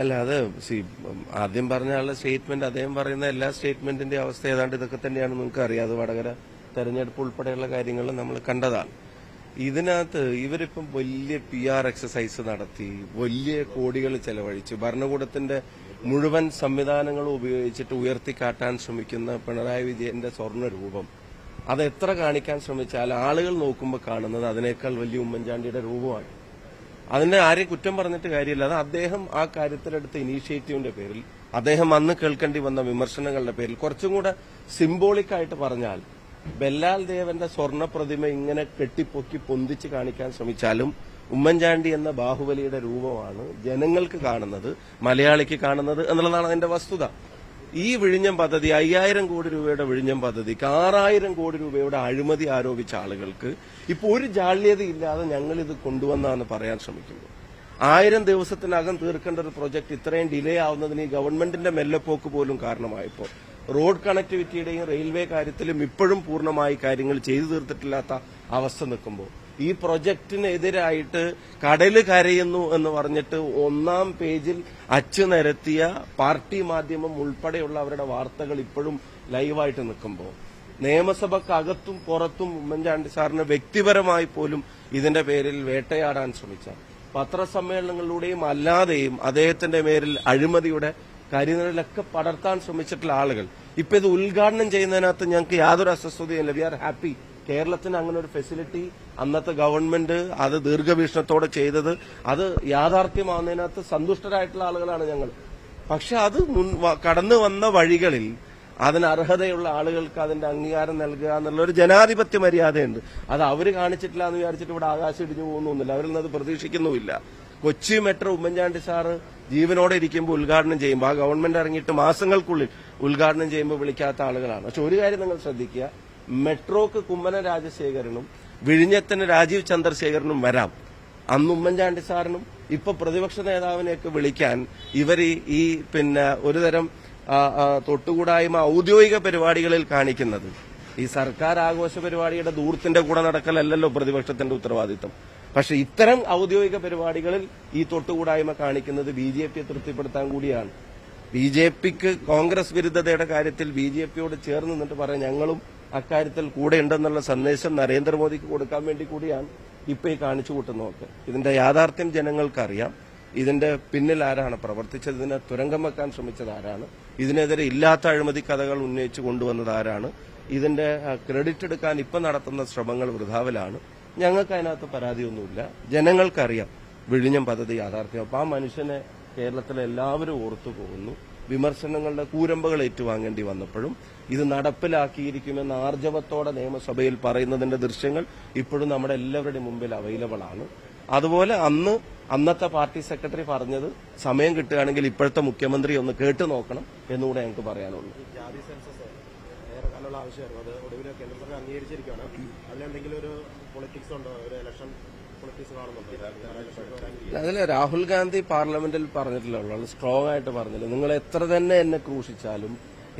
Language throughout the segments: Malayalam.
അല്ല അത് ആദ്യം പറഞ്ഞ ആളുടെ സ്റ്റേറ്റ്മെന്റ് അദ്ദേഹം പറയുന്ന എല്ലാ സ്റ്റേറ്റ്മെന്റിന്റെ അവസ്ഥ ഏതാണ്ട് ഇതൊക്കെ തന്നെയാണ് നിങ്ങൾക്ക് അറിയാം അത് വടകര തെരഞ്ഞെടുപ്പ് ഉൾപ്പെടെയുള്ള കാര്യങ്ങൾ നമ്മൾ കണ്ടതാണ്. ഇതിനകത്ത് ഇവരിപ്പം വലിയ പി ആർ എക്സസൈസ് നടത്തി വലിയ കോടികൾ ചെലവഴിച്ച്. ഭരണകൂടത്തിന്റെ മുഴുവൻ സംവിധാനങ്ങളും ഉപയോഗിച്ചിട്ട് ഉയർത്തിക്കാട്ടാൻ ശ്രമിക്കുന്ന പിണറായി വിജയന്റെ സ്വർണ രൂപം അത് എത്ര കാണിക്കാൻ ശ്രമിച്ചാൽ ആളുകൾ നോക്കുമ്പോൾ കാണുന്നത് അതിനേക്കാൾ വലിയ ഉമ്മൻചാണ്ടിയുടെ രൂപമാണ്. അതിനെ ആരെയും കുറ്റം പറഞ്ഞിട്ട് കാര്യമില്ല. അത് അദ്ദേഹം ആ കാര്യത്തിലെടുത്ത ഇനീഷ്യേറ്റീവിന്റെ പേരിൽ അദ്ദേഹം അന്ന് കേൾക്കേണ്ടി വന്ന വിമർശനങ്ങളുടെ പേരിൽ കുറച്ചും കൂടെ സിംബോളിക് ആയിട്ട് പറഞ്ഞാൽ ബെല്ലാൽ ദേവന്റെ സ്വർണ പ്രതിമ ഇങ്ങനെ കെട്ടിപ്പൊക്കി പൊന്തിച്ച് കാണിക്കാൻ ശ്രമിച്ചാലും ഉമ്മൻചാണ്ടി എന്ന ബാഹുബലിയുടെ രൂപമാണ് ജനങ്ങൾക്ക് കാണുന്നത് മലയാളിക്ക് കാണുന്നത് എന്നുള്ളതാണ് അതിന്റെ വസ്തുത. ഈ വിഴിഞ്ഞം പദ്ധതി അയ്യായിരം കോടി രൂപയുടെ വിഴിഞ്ഞം പദ്ധതിക്ക് ആറായിരം കോടി രൂപയുടെ അഴിമതി ആരോപിച്ച ആളുകൾക്ക് ഇപ്പോൾ ഒരു ജാള്യതയില്ലാതെ ഞങ്ങൾ ഇത് കൊണ്ടുവന്നാന്ന് പറയാൻ ശ്രമിക്കുന്നു. ആയിരം ദിവസത്തിനകം തീർക്കേണ്ട ഒരു പ്രൊജക്ട് ഇത്രയും ഡിലേ ആവുന്നതിന് ഈ ഗവൺമെന്റിന്റെ മെല്ലപ്പോക്ക് പോലും കാരണമായപ്പോൾ റോഡ് കണക്ടിവിറ്റിയുടെയും റെയിൽവേ കാര്യത്തിലും ഇപ്പോഴും പൂർണമായി കാര്യങ്ങൾ ചെയ്തു തീർത്തിട്ടില്ലാത്ത അവസ്ഥ നിൽക്കുമ്പോൾ ഈ പ്രൊജക്ടിനെതിരായിട്ട് കടൽ കരയുന്നു എന്ന് പറഞ്ഞിട്ട് ഒന്നാം പേജിൽ അച്ചു നിരത്തിയ പാർട്ടി മാധ്യമം ഉൾപ്പെടെയുള്ള അവരുടെ വാർത്തകൾ ഇപ്പോഴും ലൈവായിട്ട് നിൽക്കുമ്പോൾ നിയമസഭക്കകത്തും പുറത്തും ഉമ്മൻചാണ്ടി സാറിന് വ്യക്തിപരമായി പോലും ഇതിന്റെ പേരിൽ വേട്ടയാടാൻ ശ്രമിച്ച പത്രസമ്മേളനങ്ങളിലൂടെയും അല്ലാതെയും അദ്ദേഹത്തിന്റെ പേരിൽ അഴിമതിയുടെ കരിനിഴലൊക്കെ പടർത്താൻ ശ്രമിച്ചിട്ടുള്ള ആളുകൾ. ഇപ്പൊ ഇത് ഉദ്ഘാടനം ചെയ്യുന്നതിനകത്ത് ഞങ്ങൾക്ക് യാതൊരു അസ്വസ്ഥതയും ഇല്ല. വി ആർ ഹാപ്പി കേരളത്തിന് അങ്ങനെ ഒരു ഫെസിലിറ്റി അന്നത്തെ ഗവൺമെന്റ് അത് ദീർഘവീക്ഷണത്തോടെ ചെയ്തത്. അത് യാഥാർത്ഥ്യമാവുന്നതിനകത്ത് സന്തുഷ്ടരായിട്ടുള്ള ആളുകളാണ് ഞങ്ങൾ. പക്ഷെ അത് കടന്നു വന്ന വഴികളിൽ അതിന് അർഹതയുള്ള ആളുകൾക്ക് അതിന്റെ അംഗീകാരം നൽകുക എന്നുള്ള ഒരു ജനാധിപത്യ മര്യാദയുണ്ട്. അത് അവർ കാണിച്ചിട്ടില്ല എന്ന് വിചാരിച്ചിട്ട് ഇവിടെ ആകാശം ഇടിഞ്ഞു പോകുന്നൊന്നുമില്ല. അവരിൽ നിന്ന് അത് പ്രതീക്ഷിക്കുന്നുമില്ല. കൊച്ചി മെട്രോ ഉമ്മൻചാണ്ടി സാറ് ജീവനോടെ ഇരിക്കുമ്പോൾ ഉദ്ഘാടനം ചെയ്യുമ്പോൾ ആ ഗവൺമെന്റ് ഇറങ്ങിയിട്ട് മാസങ്ങൾക്കുള്ളിൽ ഉദ്ഘാടനം ചെയ്യുമ്പോൾ വിളിക്കാത്ത ആളുകളാണ്. പക്ഷെ ഒരു കാര്യം നിങ്ങൾ ശ്രദ്ധിക്കുക. മെട്രോക്ക് കുമ്മന രാജശേഖരനും വിഴിഞ്ഞത്തിന് രാജീവ് ചന്ദ്രശേഖരനും വരാം. അന്ന് ഉമ്മൻചാണ്ടി സാറിനും ഇപ്പൊ പ്രതിപക്ഷ നേതാവിനെയൊക്കെ വിളിക്കാൻ ഇവർ ഈ- പിന്നെ ഒരുതരം തൊട്ടുകൂടായ്മ ഔദ്യോഗിക പരിപാടികളിൽ കാണിക്കുന്നത്. ഈ സർക്കാർ ആഘോഷ പരിപാടിയുടെ ദൂരത്തിന്റെ കൂടെ നടക്കലല്ലല്ലോ പ്രതിപക്ഷത്തിന്റെ ഉത്തരവാദിത്തം പക്ഷെ ഇത്തരം ഔദ്യോഗിക പരിപാടികളിൽ ഈ തൊട്ടുകൂടായ്മ കാണിക്കുന്നത് ബി ജെ പിയെ തൃപ്തിപ്പെടുത്താൻ കൂടിയാണ്. ബി ജെ പിക്ക് കോൺഗ്രസ് വിരുദ്ധതയുടെ കാര്യത്തിൽ ബി ജെ പിയോട് ചേർന്ന് നിന്നിട്ട് പറയാം ഞങ്ങളും അക്കാര്യത്തിൽ കൂടെ ഉണ്ടെന്നുള്ള സന്ദേശം നരേന്ദ്രമോദിക്ക് കൊടുക്കാൻ വേണ്ടി കൂടിയാണ് ഇപ്പൊ ഈ കാണിച്ചു കൂട്ടുന്നതൊക്കെ. ഇതിന്റെ യാഥാർത്ഥ്യം ജനങ്ങൾക്കറിയാം. ഇതിന്റെ പിന്നിൽ ആരാണ് പ്രവർത്തിച്ചത്? ഇതിനെ തുരങ്കം വെക്കാൻ ശ്രമിച്ചത് ആരാണ്? ഇതിനെതിരെ ഇല്ലാത്ത അഴിമതി കഥകൾ ഉന്നയിച്ചു കൊണ്ടുവന്നത് ആരാണ്? ഇതിന്റെ ക്രെഡിറ്റ് എടുക്കാൻ ഇപ്പൊ നടത്തുന്ന ശ്രമങ്ങൾ വൃഥാവിലാണ്. ഞങ്ങൾക്ക് അതിനകത്ത് പരാതിയൊന്നുമില്ല. ജനങ്ങൾക്കറിയാം വിഴിഞ്ഞം പദ്ധതി യാഥാർത്ഥ്യം. അപ്പൊ ആ മനുഷ്യനെ കേരളത്തിലെ എല്ലാവരും ഓർത്തു പോകുന്നു വിമർശനങ്ങളുടെ കൂരമ്പകൾ ഏറ്റുവാങ്ങേണ്ടി വന്നപ്പോഴും ഇത് നടപ്പിലാക്കിയിരിക്കുമെന്ന് ആർജവത്തോടെ നിയമസഭയിൽ പറയുന്നതിന്റെ ദൃശ്യങ്ങൾ ഇപ്പോഴും നമ്മുടെ എല്ലാവരുടെയും മുമ്പിൽ അവൈലബിൾ ആണ്. അതുപോലെ അന്ന് അന്നത്തെ പാർട്ടി സെക്രട്ടറി പറഞ്ഞത് സമയം കിട്ടുകയാണെങ്കിൽ ഇപ്പോഴത്തെ മുഖ്യമന്ത്രി ഒന്ന് കേട്ടു നോക്കണം എന്നുകൂടെ ഞങ്ങൾക്ക് പറയാനുള്ളൂ. ആവശ്യമായിരുന്നു. അത് ഒടുവിൽ കേന്ദ്ര സർക്കാർ അംഗീകരിച്ചിരിക്കുകയാണ്. അതിലെന്തെങ്കിലും ഒരു പൊളിറ്റിക്സ് ഉണ്ടോ? ഒരു ഇലക്ഷൻ അതിൽ രാഹുൽ ഗാന്ധി പാർലമെന്റിൽ പറഞ്ഞിട്ടില്ല സ്ട്രോങ് ആയിട്ട് പറഞ്ഞില്ല. നിങ്ങൾ എത്ര തന്നെ എന്നെ ക്രൂശിച്ചാലും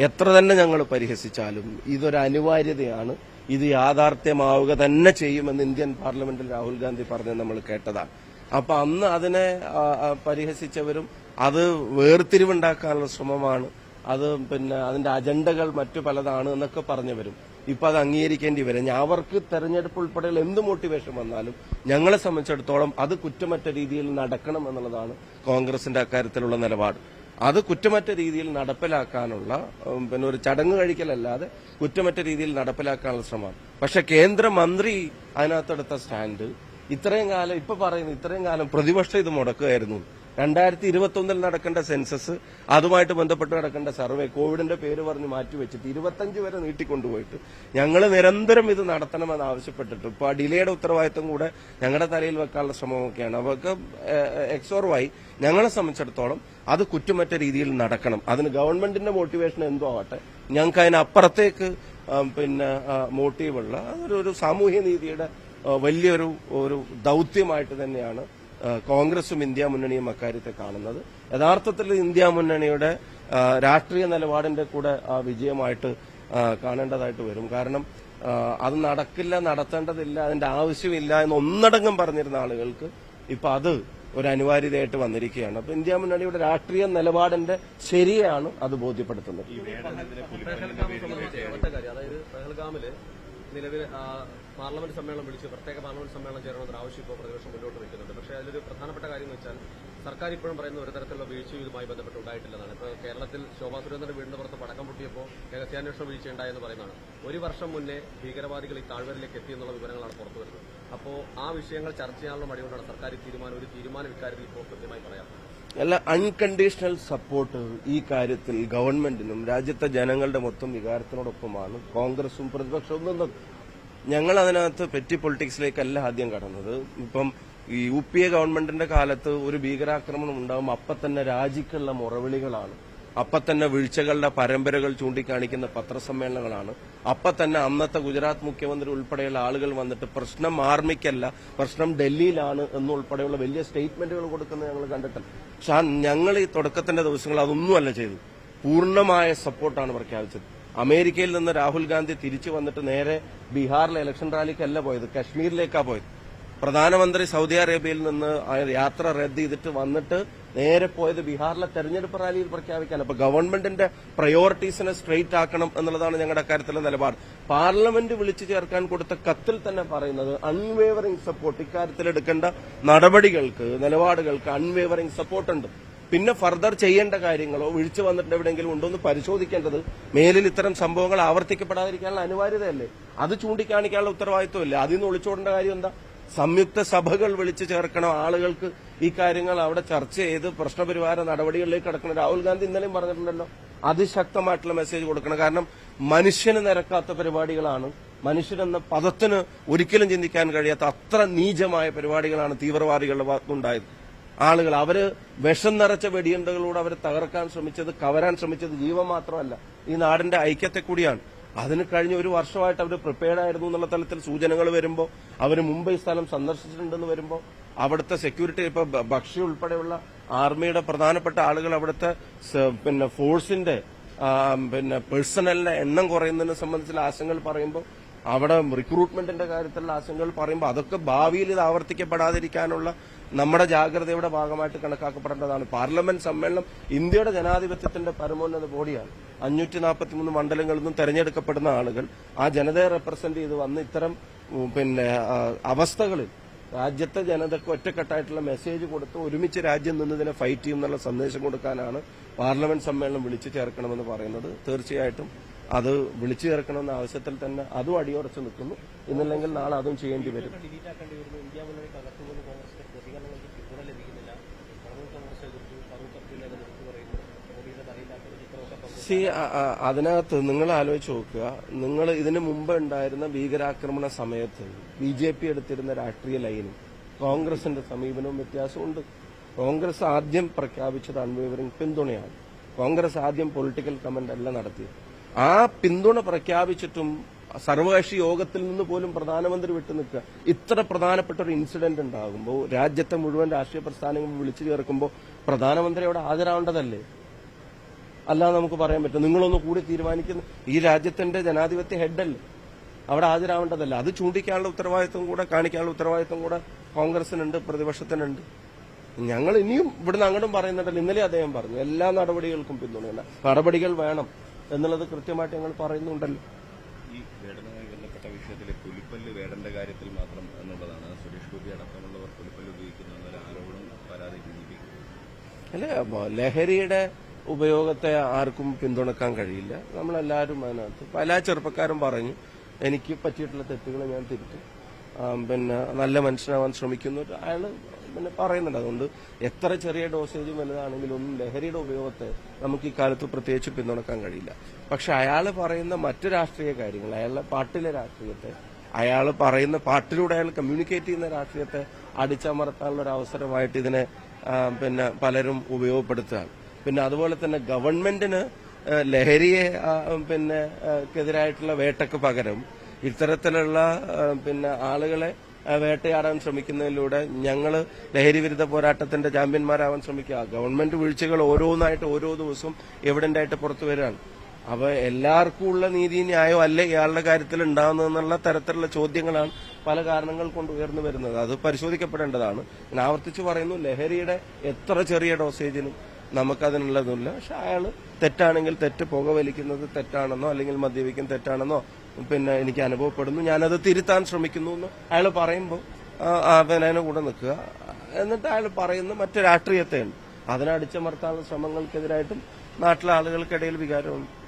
എത്ര തന്നെ ഞങ്ങൾ പരിഹസിച്ചാലും ഇതൊരു അനിവാര്യതയാണ്. ഇത് യാഥാർത്ഥ്യമാവുക തന്നെ ചെയ്യുമെന്ന് ഇന്ത്യൻ പാർലമെന്റിൽ രാഹുൽ ഗാന്ധി പറഞ്ഞ് നമ്മൾ കേട്ടതാണ്. അപ്പൊ അന്ന് അതിനെ പരിഹസിച്ചവരും അത് വേർതിരിവുണ്ടാക്കാനുള്ള ശ്രമമാണ്. അത് പിന്നെ അതിന്റെ അജണ്ടകൾ മറ്റു പലതാണ് എന്നൊക്കെ പറഞ്ഞവരും. ഇപ്പൊ അത് അംഗീകരിക്കേണ്ടി വരും. അവർക്ക് തെരഞ്ഞെടുപ്പ് ഉൾപ്പെടെയുള്ള എന്ത് മോട്ടിവേഷൻ വന്നാലും ഞങ്ങളെ സംബന്ധിച്ചിടത്തോളം അത് കുറ്റമറ്റ രീതിയിൽ നടക്കണം എന്നുള്ളതാണ് കോൺഗ്രസിന്റെ അക്കാര്യത്തിലുള്ള നിലപാട്. അത് കുറ്റമറ്റ രീതിയിൽ നടപ്പിലാക്കാനുള്ള പിന്നെ ഒരു ചടങ്ങ് കഴിക്കലല്ലാതെ കുറ്റമറ്റ രീതിയിൽ നടപ്പിലാക്കാനുള്ള ശ്രമമാണ്. പക്ഷെ കേന്ദ്രമന്ത്രി അതിനകത്തെടുത്ത സ്റ്റാൻഡ് ഇത്രയും കാലം ഇപ്പൊ പറയുന്നു ഇത്രയും കാലം പ്രതിപക്ഷം ഇത് മുടക്കുകയായിരുന്നു. രണ്ടായിരത്തി ഇരുപത്തി ഒന്നിൽ നടക്കേണ്ട സെൻസസ് അതുമായിട്ട് ബന്ധപ്പെട്ട് നടക്കേണ്ട സർവേ കോവിഡിന്റെ പേര് പറഞ്ഞ് മാറ്റിവെച്ചിട്ട് ഇരുപത്തഞ്ച് വരെ നീട്ടിക്കൊണ്ടുപോയിട്ട് ഞങ്ങൾ നിരന്തരം ഇത് നടത്തണമെന്ന് ആവശ്യപ്പെട്ടിട്ട് ഇപ്പൊ ആ ഡിലേയുടെ ഉത്തരവാദിത്തം കൂടെ ഞങ്ങളുടെ തലയിൽ വെക്കാനുള്ള ശ്രമമൊക്കെയാണ്. അവർക്ക് എക്സോർവായി ഞങ്ങളെ സംബന്ധിച്ചിടത്തോളം അത് കുറ്റമറ്റ രീതിയിൽ നടക്കണം. അതിന് ഗവൺമെന്റിന്റെ മോട്ടിവേഷൻ എന്തോ ആവട്ടെ ഞങ്ങൾക്ക് അതിനപ്പുറത്തേക്ക് പിന്നെ മോട്ടീവുള്ള അതൊരു സാമൂഹ്യ നീതിയുടെ വലിയൊരു ഒരു ദൗത്യമായിട്ട് തന്നെയാണ് കോൺഗ്രസും ഇന്ത്യ മുന്നണിയും അക്കാര്യത്തെ കാണുന്നത്. യഥാർത്ഥത്തിൽ ഇന്ത്യ മുന്നണിയുടെ രാഷ്ട്രീയ നിലപാടിന്റെ കൂടെ ആ വിജയമായിട്ട് കാണേണ്ടതായിട്ട് വരും. കാരണം അത് നടക്കില്ല നടത്തേണ്ടതില്ല അതിന്റെ ആവശ്യമില്ല എന്ന് ഒന്നടങ്കം പറഞ്ഞിരുന്ന ആളുകൾക്ക് ഇപ്പൊ അത് ഒരു അനിവാര്യതയായിട്ട് വന്നിരിക്കുകയാണ്. അപ്പൊ ഇന്ത്യ മുന്നണിയുടെ രാഷ്ട്രീയ നിലപാടിന്റെ ശരിയാണ് അത് ബോധ്യപ്പെടുത്തുന്നത്. പെഹൽഗാമിൽ നിലവിൽ ആ, പാർലമെന്റ് സമ്മേളനം വിളിച്ച് പ്രത്യേക പാർലമെന്റ് സമ്മേളനം ചേരണമെന്നൊരു ആവശ്യം ഇപ്പോൾ പ്രതിപക്ഷം മുന്നോട്ട് വയ്ക്കുന്നുണ്ട്. പക്ഷേ അതിലൊരു പ്രധാനപ്പെട്ട കാര്യം എന്ന് വെച്ചാൽ സർക്കാർ ഇപ്പോഴും പറയുന്ന ഒരു തരത്തിലുള്ള വീഴ്ചയും ഇതുമായി ബന്ധപ്പെട്ട് ഉണ്ടായിട്ടില്ലെന്നാണ്. ഇപ്പോൾ കേരളത്തിൽ ശോഭാ സുരേന്ദ്രന്റെ വീടിന് പുറത്ത് പടക്കം പൊട്ടിയപ്പോൾ രഹസ്യാന്വേഷണ വീഴ്ച ഉണ്ടായെന്ന് പറയുന്നതാണ്. ഒരു വർഷം മുന്നേ ഭീകരവാദികൾ ഈ താഴ്വരയിലേക്ക് എത്തിയെന്നുള്ള വിവരങ്ങളാണ് പുറത്തു വരുന്നത്. അപ്പോൾ ആ വിഷയങ്ങൾ ചർച്ച ചെയ്യാനുള്ള മടികൊണ്ടാണ് സർക്കാർ തീരുമാനം ഒരു തീരുമാനം ഇക്കാര്യത്തിൽ ഇപ്പോൾ കൃത്യമായി പറയാം അല്ല അൺകണ്ടീഷണൽ സപ്പോർട്ട് ഈ കാര്യത്തിൽ ഗവൺമെന്റിനും രാജ്യത്തെ ജനങ്ങളുടെ മൊത്തം വികാരത്തിനോടൊപ്പമാണ് കോൺഗ്രസും പ്രതിപക്ഷവും നിന്നത്. ഞങ്ങൾ അതിനകത്ത് പെറ്റി പൊളിറ്റിക്സിലേക്കല്ല ആദ്യം കടന്നത്. ഇപ്പം ഈ യു പി എ ഗവൺമെന്റിന്റെ കാലത്ത് ഒരു ഭീകരാക്രമണം ഉണ്ടാകുമ്പോൾ അപ്പം തന്നെ രാജിക്കുള്ള മുറവിളികളാണ്. അപ്പം തന്നെ വീഴ്ചകളുടെ പരമ്പരകൾ ചൂണ്ടിക്കാണിക്കുന്ന പത്രസമ്മേളനങ്ങളാണ്. അപ്പം തന്നെ അന്നത്തെ ഗുജറാത്ത് മുഖ്യമന്ത്രി ഉൾപ്പെടെയുള്ള ആളുകൾ വന്നിട്ട് പ്രശ്നം ആർമിക്കല്ല പ്രശ്നം ഡൽഹിയിലാണ് എന്നുൾപ്പെടെയുള്ള വലിയ സ്റ്റേറ്റ്മെന്റുകൾ കൊടുക്കുന്നത് ഞങ്ങൾ കണ്ടിട്ടില്ല പക്ഷെ ഞങ്ങൾ ഈ തുടക്കത്തിന്റെ ദിവസങ്ങൾ അതൊന്നുമല്ല ചെയ്തു പൂർണമായ സപ്പോർട്ടാണ് പ്രഖ്യാപിച്ചത്. അമേരിക്കയിൽ നിന്ന് രാഹുൽ ഗാന്ധി തിരിച്ചു വന്നിട്ട് നേരെ ബീഹാറിലെ ഇലക്ഷൻ റാലിക്കല്ല പോയത് കശ്മീരിലേക്കാ പോയത്. പ്രധാനമന്ത്രി സൗദി അറേബ്യയിൽ നിന്ന് യാത്ര റദ്ദ് ചെയ്തിട്ട് വന്നിട്ട് നേരെ പോയത് ബീഹാറിലെ തെരഞ്ഞെടുപ്പ് റാലിയിൽ പ്രഖ്യാപിക്കാൻ അപ്പൊ ഗവൺമെന്റിന്റെ പ്രയോറിറ്റീസിനെ സ്ട്രെയിറ്റ് ആക്കണം എന്നുള്ളതാണ് ഞങ്ങളുടെ കാര്യത്തിലെ നിലപാട്. പാർലമെന്റ് വിളിച്ചു ചേർക്കാൻ കൊടുത്ത കത്തിൽ തന്നെ പറയുന്നത് അൺവേവറിംഗ് സപ്പോർട്ട് ഇക്കാര്യത്തിൽ എടുക്കേണ്ട നടപടികൾക്ക് നിലപാടുകൾക്ക് അൺവേവറിംഗ് സപ്പോർട്ട് ഉണ്ട്. പിന്നെ ഫർദർ ചെയ്യേണ്ട കാര്യങ്ങളോ വിളിച്ചു വന്നിട്ട് എവിടെയെങ്കിലും ഉണ്ടോ എന്ന് പരിശോധിക്കേണ്ടത് മേലിൽ ഇത്തരം സംഭവങ്ങൾ ആവർത്തിക്കപ്പെടാതിരിക്കാനുള്ള അനിവാര്യതയല്ലേ? അത് ചൂണ്ടിക്കാണിക്കാനുള്ള ഉത്തരവാദിത്വമല്ലേ. അതിൽ നിന്ന് ഒളിച്ചോടേണ്ട കാര്യം എന്താ? സംയുക്ത സഭകൾ വിളിച്ചു ചേർക്കണം ആളുകൾക്ക് ഈ കാര്യങ്ങൾ അവിടെ ചർച്ച ചെയ്ത് പ്രശ്നപരിഹാര നടപടികളിലേക്ക് കടക്കണം രാഹുൽ ഗാന്ധി ഇന്നലെയും പറഞ്ഞിട്ടുണ്ടല്ലോ. അതിശക്തമായിട്ടുള്ള മെസ്സേജ് കൊടുക്കണം. കാരണം മനുഷ്യന് നിരക്കാത്ത പരിപാടികളാണ്. മനുഷ്യരെന്ന പദത്തിന് ഒരിക്കലും ചിന്തിക്കാൻ കഴിയാത്ത അത്ര നീചമായ പരിപാടികളാണ് തീവ്രവാദികളുടെ ഭാഗത്തുനിന്നുണ്ടായത്. ആളുകൾ. അവർ വിഷം നിറച്ച വെടിയുണ്ടകളോട് അവർ തകർക്കാൻ ശ്രമിച്ചത് കവരാൻ ശ്രമിച്ചത് ജീവൻ മാത്രമല്ല ഈ നാടിന്റെ ഐക്യത്തെ കൂടിയാണ്. അതിന് കഴിഞ്ഞ ഒരു വർഷമായിട്ട് അവർ പ്രിപ്പയർഡ് ആയിരുന്നു എന്നുള്ള തലത്തിൽ സൂചനകൾ വരുമ്പോൾ അവർ മുംബൈ സ്ഥലം സന്ദർശിച്ചിട്ടുണ്ടെന്ന് വരുമ്പോൾ അവിടുത്തെ സെക്യൂരിറ്റി ഇപ്പൊ ഭക്ഷ്യ ഉൾപ്പെടെയുള്ള ആർമിയുടെ പ്രധാനപ്പെട്ട ആളുകൾ അവിടുത്തെ പിന്നെ ഫോഴ്സിന്റെ പിന്നെ പേഴ്സണലിന്റെ എണ്ണം കുറയുന്നതിനെ സംബന്ധിച്ചുള്ള ആശങ്കകൾ പറയുമ്പോൾ അവിടെ റിക്രൂട്ട്മെന്റിന്റെ കാര്യത്തിലുള്ള ആശങ്കകൾ പറയുമ്പോൾ അതൊക്കെ ഭാവിയിൽ ഇത് ആവർത്തിക്കപ്പെടാതിരിക്കാനുള്ള നമ്മുടെ ജാഗ്രതയുടെ ഭാഗമായിട്ട് കണക്കാക്കപ്പെടേണ്ടതാണ്. പാർലമെന്റ് സമ്മേളനം ഇന്ത്യയുടെ ജനാധിപത്യത്തിന്റെ പരമോന്നത ബോഡിയാണ്. അഞ്ഞൂറ്റി നാൽപ്പത്തിമൂന്ന് മണ്ഡലങ്ങളിൽ നിന്നും തെരഞ്ഞെടുക്കപ്പെടുന്ന ആളുകൾ ആ ജനതയെ റെപ്രസെന്റ് ചെയ്ത് വന്ന് ഇത്തരം പിന്നെ അവസ്ഥകളിൽ രാജ്യത്തെ ജനതയ്ക്ക് ഒറ്റക്കെട്ടായിട്ടുള്ള മെസ്സേജ് കൊടുത്ത് ഒരുമിച്ച് രാജ്യം നിന്നതിനെ ഫൈറ്റ് ചെയ്യുമെന്നുള്ള സന്ദേശം കൊടുക്കാനാണ് പാർലമെന്റ് സമ്മേളനം വിളിച്ചു ചേർക്കണമെന്ന് പറയുന്നത്. തീർച്ചയായിട്ടും അത് വിളിച്ചു ചേർക്കണമെന്ന ആവശ്യത്തിൽ തന്നെ അതും അടിയുറച്ചു നിൽക്കുന്നു. ഇന്നില്ലെങ്കിൽ നാളെ അതും ചെയ്യേണ്ടി വരും. സി അതിനകത്ത് നിങ്ങൾ ആലോചിച്ച് നോക്കുക. നിങ്ങൾ ഇതിനു മുമ്പ് ഉണ്ടായിരുന്ന ഭീകരാക്രമണ സമയത്ത് ബി ജെ പി എടുത്തിരുന്ന രാഷ്ട്രീയ ലൈനും കോൺഗ്രസിന്റെ സമീപനവും വ്യത്യാസമുണ്ട് കോൺഗ്രസ് ആദ്യം പ്രഖ്യാപിച്ചത് അൺവേവറിംഗ് പിന്തുണയാണ്. കോൺഗ്രസ് ആദ്യം പൊളിറ്റിക്കൽ കമന്റ് അല്ല നടത്തിയത്. ആ പിന്തുണ പ്രഖ്യാപിച്ചിട്ടും സർവകക്ഷി യോഗത്തിൽ നിന്ന് പോലും പ്രധാനമന്ത്രി വിട്ടു നിൽക്കുക. ഇത്ര പ്രധാനപ്പെട്ട ഒരു ഇൻസിഡന്റ് ഉണ്ടാകുമ്പോൾ രാജ്യത്തെ മുഴുവൻ രാഷ്ട്രീയ പ്രസ്ഥാനങ്ങൾ വിളിച്ചു ചേർക്കുമ്പോൾ പ്രധാനമന്ത്രി അവിടെ ഹാജരാവേണ്ടതല്ലേ? അല്ലാതെ നമുക്ക് പറയാൻ പറ്റും നിങ്ങളൊന്ന് കൂടി തീരുമാനിക്കുന്ന ഈ രാജ്യത്തിന്റെ ജനാധിപത്യ ഹെഡല്ലേ? അവിടെ ഹാജരാവേണ്ടതല്ല? അത് ചൂണ്ടിക്കാനുള്ള ഉത്തരവാദിത്വം കൂടെ കാണിക്കാനുള്ള ഉത്തരവാദിത്വം കൂടെ കോൺഗ്രസിനുണ്ട് പ്രതിപക്ഷത്തിനുണ്ട്. ഞങ്ങൾ ഇനിയും ഇവിടുന്ന് അങ്ങോട്ടും പറയുന്നുണ്ടല്ലോ. ഇന്നലെ അദ്ദേഹം പറഞ്ഞു എല്ലാ നടപടികൾക്കും പിന്തുണയുണ്ട്. നടപടികൾ വേണം. എന്നുള്ളത് കൃത്യമായിട്ട് ഞങ്ങൾ പറയുന്നുണ്ടല്ലോ. ഈ വേടനുമായി ബന്ധപ്പെട്ട വിഷയത്തിലെ പുലിപ്പല്ല് വേടന്റെ കാര്യത്തിൽ മാത്രം എന്നുള്ളതാണ്. സുരേഷ് ഗോപി അടക്കമുള്ളവർ പുലിപ്പല്ല് ഉപയോഗിക്കുന്നു എന്നൊരു ആരോപണം പരാതി അല്ലെ ലഹരിയുടെ ഉപയോഗത്തെ ആർക്കും പിന്തുണക്കാൻ കഴിയില്ല. നമ്മളെല്ലാവരും അതിനകത്ത് പല ചെറുപ്പക്കാരും പറഞ്ഞു എനിക്ക് പറ്റിയിട്ടുള്ള തെറ്റുകൾ ഞാൻ തിരുത്തും. പിന്നെ നല്ല മനുഷ്യനാവാൻ ശ്രമിക്കുന്നു. അയാൾ പിന്നെ പറയുന്നുണ്ട്. അതുകൊണ്ട് എത്ര ചെറിയ ഡോസേജ് വലുതാണെങ്കിലും ഒന്നും ലഹരിയുടെ ഉപയോഗത്തെ നമുക്ക് ഈ കാലത്ത് പ്രത്യേകിച്ച് പിന്തുണക്കാൻ കഴിയില്ല. പക്ഷെ അയാൾ പറയുന്ന മറ്റു രാഷ്ട്രീയ കാര്യങ്ങൾ അയാളുടെ പാട്ടിലെ രാഷ്ട്രീയത്തെ അയാൾ പറയുന്ന പാട്ടിലൂടെ അയാൾ കമ്മ്യൂണിക്കേറ്റ് ചെയ്യുന്ന രാഷ്ട്രീയത്തെ അടിച്ചമർത്താനുള്ള ഒരു അവസരമായിട്ട് ഇതിനെ പിന്നെ പലരും ഉപയോഗപ്പെടുത്തുകയാണ്. പിന്നെ അതുപോലെ തന്നെ ഗവൺമെന്റിന് ലഹരിയെ പിന്നെ എതിരായിട്ടുള്ള വേട്ടക്ക് പകരം ഇത്തരത്തിലുള്ള പിന്നെ ആളുകളെ വേട്ടയാടാൻ ശ്രമിക്കുന്നതിലൂടെ ഞങ്ങൾ ലഹരി വിരുദ്ധ പോരാട്ടത്തിന്റെ ചാമ്പ്യന്മാരാവാൻ ശ്രമിക്കുക. ഗവൺമെന്റ് വീഴ്ചകൾ ഓരോന്നായിട്ട് ഓരോ ദിവസവും എവിഡന്റ് ആയിട്ട് പുറത്തു വരികയാണ്. അപ്പൊ എല്ലാവർക്കും ഉള്ള നീതി ന്യായോ അല്ല ഇയാളുടെ കാര്യത്തിൽ ഉണ്ടാകുന്നതെന്നുള്ള തരത്തിലുള്ള ചോദ്യങ്ങളാണ് പല കാരണങ്ങൾ കൊണ്ട് ഉയർന്നു വരുന്നത്. അത് പരിശോധിക്കപ്പെടേണ്ടതാണ്. ഞാൻ ആവർത്തിച്ച് പറയുന്നു ലഹരിയുടെ എത്ര ചെറിയ ഡോസേജിനും നമുക്കതിനുള്ളതുമില്ല. പക്ഷെ അയാൾ തെറ്റാണെങ്കിൽ തെറ്റ് പുകവലിക്കുന്നത് തെറ്റാണെന്നോ അല്ലെങ്കിൽ മദ്യപിക്കും തെറ്റാണെന്നോ പിന്നെ എനിക്ക് അനുഭവപ്പെടുന്നു. ഞാനത് തിരുത്താൻ ശ്രമിക്കുന്നു എന്ന് അയാൾ പറയുമ്പോൾ അവനതിനെ കൂടെ നിൽക്കുക. എന്നിട്ട് അയാൾ പറയുന്ന മറ്റു രാഷ്ട്രീയത്തെയുണ്ട്. അതിനെ അടിച്ചമർത്താനുള്ള ശ്രമങ്ങൾക്കെതിരായിട്ടും നാട്ടിലെ ആളുകൾക്കിടയിൽ വികാരമുണ്ട്.